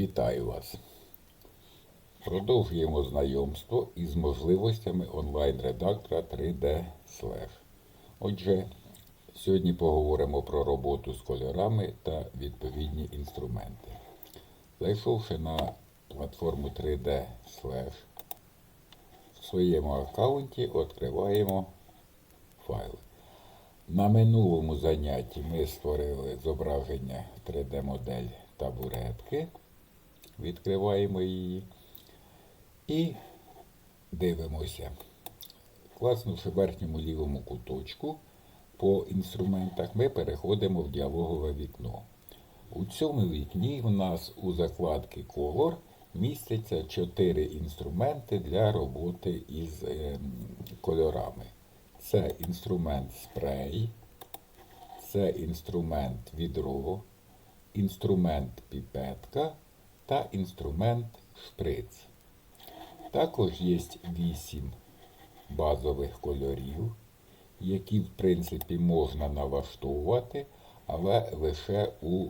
Вітаю вас! Продовжуємо знайомство із можливостями онлайн-редактора 3D Slash. Отже, сьогодні поговоримо про роботу з кольорами та відповідні інструменти. Зайшовши на платформу 3D Slash, в своєму аккаунті відкриваємо файли. На минулому занятті ми створили зображення 3D-модель табуретки. Відкриваємо її і дивимося. Класнувши в верхньому лівому куточку по інструментах, ми переходимо в діалогове вікно. У цьому вікні в нас у закладці Color містяться 4 інструменти для роботи із ем, кольорами. Це інструмент спрей, це інструмент відро, інструмент піпетка та інструмент шприц. Також є 8 базових кольорів, які, в принципі, можна налаштовувати, але лише у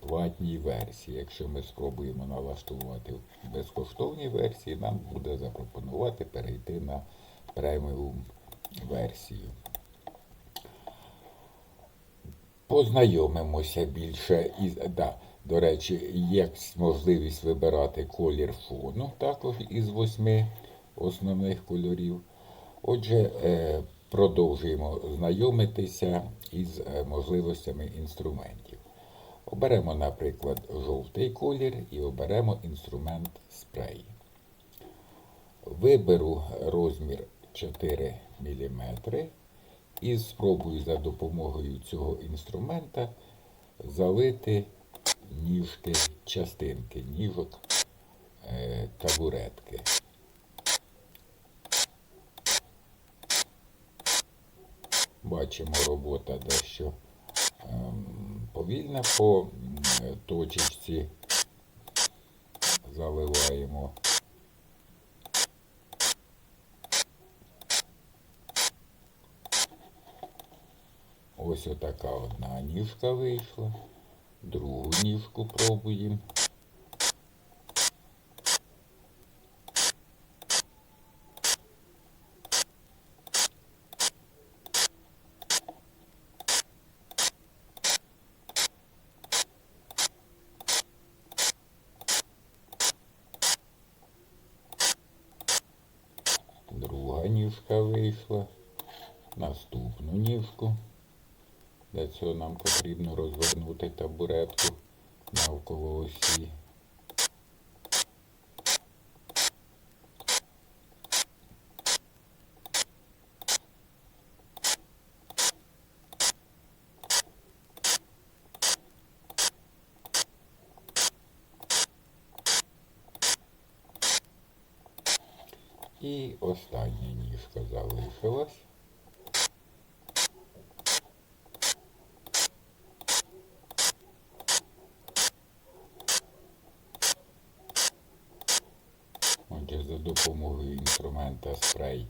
платній версії. Якщо ми спробуємо налаштувати в безкоштовній версії, нам буде запропонувати перейти на преміум версію. Познайомимося більше із. Да, до речі, є можливість вибирати колір фону, також із восьми основних кольорів. Отже, е, продовжуємо знайомитися із е, можливостями інструментів. Оберемо, наприклад, жовтий колір і оберемо інструмент спрей. Виберу розмір 4 мм і спробую за допомогою цього інструмента залити ніжки частинки, ніжок е, табуретки. Бачимо, робота дещо ем, повільна по точечці. Заливаємо Ось отака одна ніжка вийшла. Другу ніжку пробуємо. Друга ніжка вийшла. Наступну ніжку. Для цього нам потрібно розвернути табуретку навколо осі. І остання ніжка залишилась. Отже, за допомогою інструмента спрей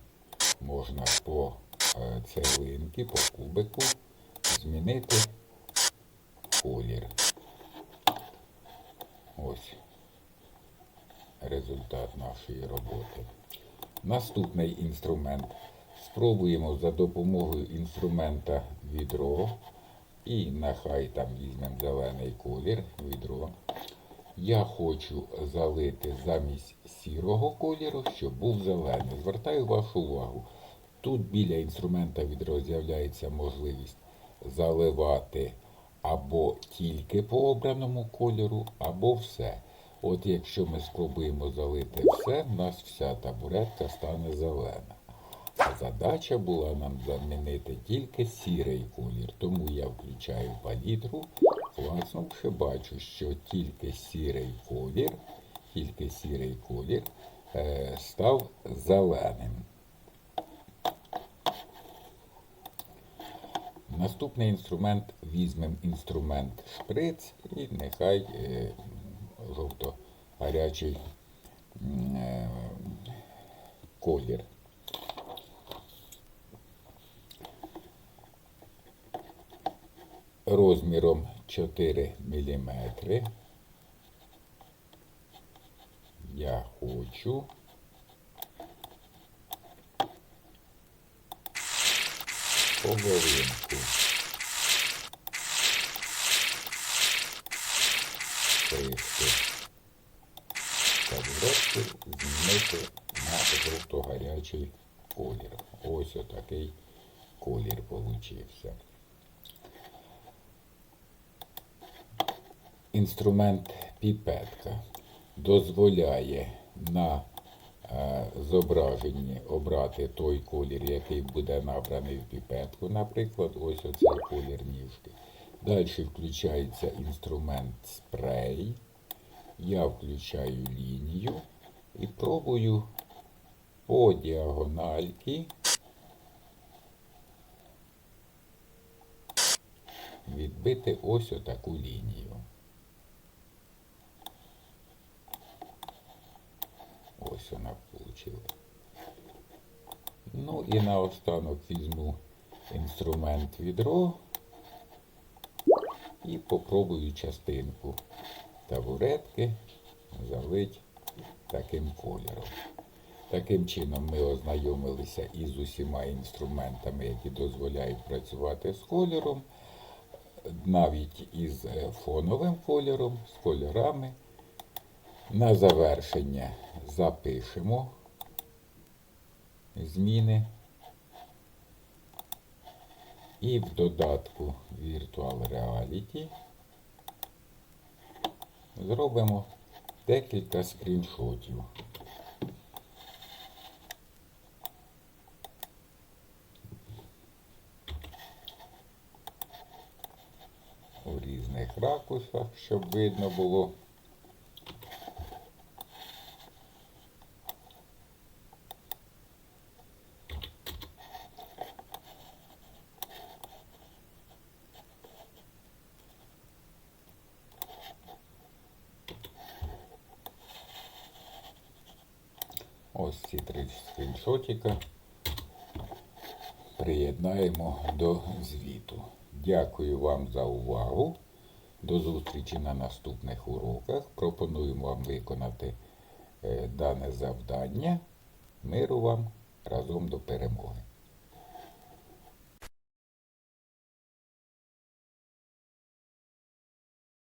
можна по е, цеглинки, по кубику змінити колір. Ось результат нашої роботи. Наступний інструмент. Спробуємо за допомогою інструмента відро. І нехай там візьмемо зелений колір, відро. Я хочу залити замість сірого кольору, щоб був зелений. Звертаю вашу увагу. Тут біля інструмента відро з'являється можливість заливати або тільки по обраному кольору, або все. От якщо ми спробуємо залити все, в нас вся табуретка стане зелена. А задача була нам замінити тільки сірий колір. Тому я включаю палітру, класнувши, бачу, що тільки сірий колір, тільки сірий колір е, став зеленим. Наступний інструмент візьмемо інструмент шприц і нехай е, жовто-гарячий е, колір. розміром 4 мм. Я хочу. Половинку. Кришки. Табуретки змінити на жовто-гарячий колір. Ось отакий колір получився. Інструмент піпетка дозволяє на е, зображенні обрати той колір, який буде набраний в піпетку. Наприклад, ось оцей колір ніжки. Далі включається інструмент спрей. Я включаю лінію і пробую по діагональки відбити ось отаку лінію. Ось вона вийшла. Ну і наостанок візьму інструмент відро і попробую частинку табуретки залить таким кольором. Таким чином ми ознайомилися із усіма інструментами, які дозволяють працювати з кольором, навіть із е, фоновим кольором, з кольорами. На завершення запишемо зміни. І в додатку Virtual Reality зробимо декілька скріншотів. У різних ракурсах, щоб видно було. Ось ці три скріншотика приєднаємо до звіту. Дякую вам за увагу. До зустрічі на наступних уроках. Пропонуємо вам виконати е, дане завдання. Миру вам разом до перемоги.